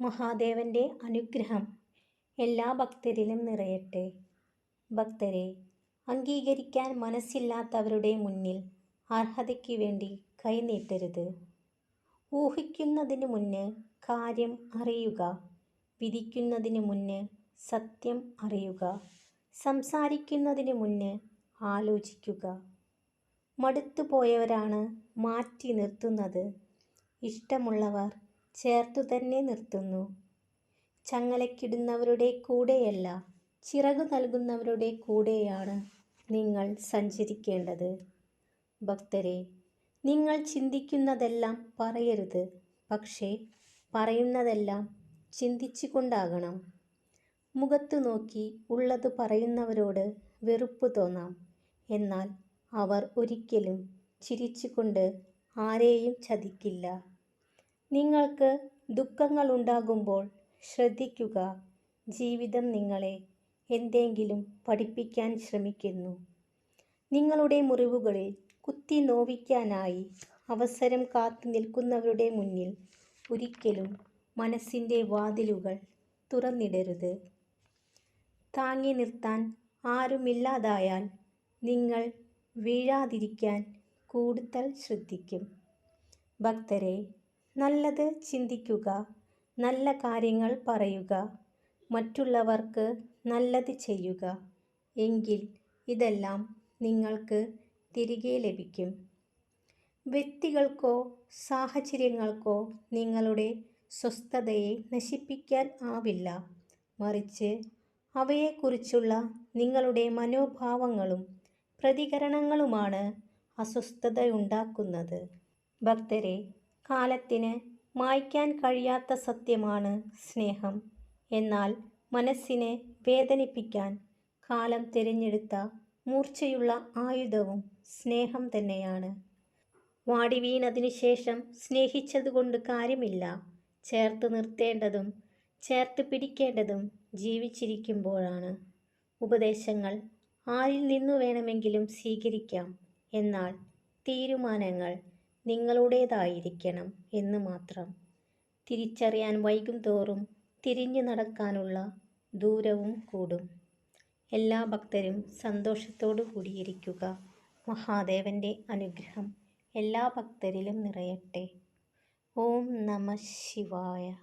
മഹാദേവന്റെ അനുഗ്രഹം എല്ലാ ഭക്തരിലും നിറയട്ടെ. ഭക്തരെ അംഗീകരിക്കാൻ മനസ്സില്ലാത്തവരുടെ മുന്നിൽ അർഹതയ്ക്ക് വേണ്ടി കൈനീട്ടരുത് ഊഹിക്കുന്നതിന് മുന്ന് കാര്യം അറിയുക. വിധിക്കുന്നതിന് മുന്ന് സത്യം അറിയുക. സംസാരിക്കുന്നതിന് മുന്ന് ആലോചിക്കുക. മടുത്തുപോയവരാണ് മാറ്റി നിർത്തുന്നത്. ഇഷ്ടമുള്ളവർ ചേർത്തു തന്നെ നിർത്തുന്നു. ചങ്ങലക്കിടുന്നവരുടെ കൂടെയല്ല ചിറകു നൽകുന്നവരുടെ കൂടെയാണ് നിങ്ങൾ സഞ്ചരിക്കേണ്ടത്. ഭക്തരെ നിങ്ങൾ ചിന്തിക്കുന്നതെല്ലാം പറയരുത് പക്ഷേ പറയുന്നതെല്ലാം ചിന്തിച്ചുകൊണ്ടാകണം. മുഖത്തു നോക്കി ഉള്ളത് പറയുന്നവരോട് വെറുപ്പ് തോന്നാം എന്നാൽ അവർ ഒരിക്കലും ചിരിച്ചുകൊണ്ട് ആരെയും ചതിക്കില്ല. നിങ്ങൾക്ക് ദുഃഖങ്ങളുണ്ടാകുമ്പോൾ ശ്രദ്ധിക്കുക. ജീവിതം നിങ്ങളെ എന്തെങ്കിലും പഠിപ്പിക്കാൻ ശ്രമിക്കുന്നു. നിങ്ങളുടെ മുറിവുകളിൽ കുത്തി നോവിക്കാനായി അവസരം കാത്തു നിൽക്കുന്നവരുടെ മുന്നിൽ ഒരിക്കലും മനസ്സിന്റെ വാതിലുകൾ തുറന്നിടരുത്. താങ്ങി നിർത്താൻ ആരുമില്ലാതായാൽ നിങ്ങൾ വീഴാതിരിക്കാൻ കൂടുതൽ ശ്രദ്ധിക്കും. ഭക്തരെ നല്ലത് ചിന്തിക്കുക നല്ല കാര്യങ്ങൾ പറയുക മറ്റുള്ളവർക്ക് നല്ലത് ചെയ്യുക. എങ്കിൽ ഇതെല്ലാം നിങ്ങൾക്ക് തിരികെ ലഭിക്കും. വ്യക്തികൾക്കോ സാഹചര്യങ്ങൾക്കോ നിങ്ങളുടെ സ്വസ്ഥതയെ നശിപ്പിക്കാൻ ആവില്ല. മറിച്ച് അവയെക്കുറിച്ചുള്ള നിങ്ങളുടെ മനോഭാവങ്ങളും പ്രതികരണങ്ങളുമാണ് അസ്വസ്ഥതയുണ്ടാക്കുന്നത്. ഭക്തരെ കാലത്തിന് മായ്ക്കാൻ കഴിയാത്ത സത്യമാണ് സ്നേഹം. എന്നാൽ മനസ്സിനെ വേദനിപ്പിക്കാൻ കാലം തിരഞ്ഞെടുത്ത മൂർച്ചയുള്ള ആയുധവും സ്നേഹം തന്നെയാണ്. വാടി വീണതിനു ശേഷം സ്നേഹിച്ചതുകൊണ്ട് കാര്യമില്ല. ചേർത്ത് നിർത്തേണ്ടതും ചേർത്ത് പിടിക്കേണ്ടതും ജീവിച്ചിരിക്കുമ്പോഴാണ്. ഉപദേശങ്ങൾ ആരിൽ നിന്നു വേണമെങ്കിലും സ്വീകരിക്കാം. എന്നാൽ തീരുമാനങ്ങൾ നിങ്ങളുടേതായിരിക്കണം എന്ന് മാത്രം. തിരിച്ചറിയാൻ വൈകും തോറും തിരിഞ്ഞു നടക്കാനുള്ള ദൂരവും കൂടും. എല്ലാ ഭക്തരും സന്തോഷത്തോടു കൂടിയിരിക്കുക. മഹാദേവന്റെ അനുഗ്രഹം എല്ലാ ഭക്തരിലും നിറയട്ടെ. ഓം നമ ശിവായ.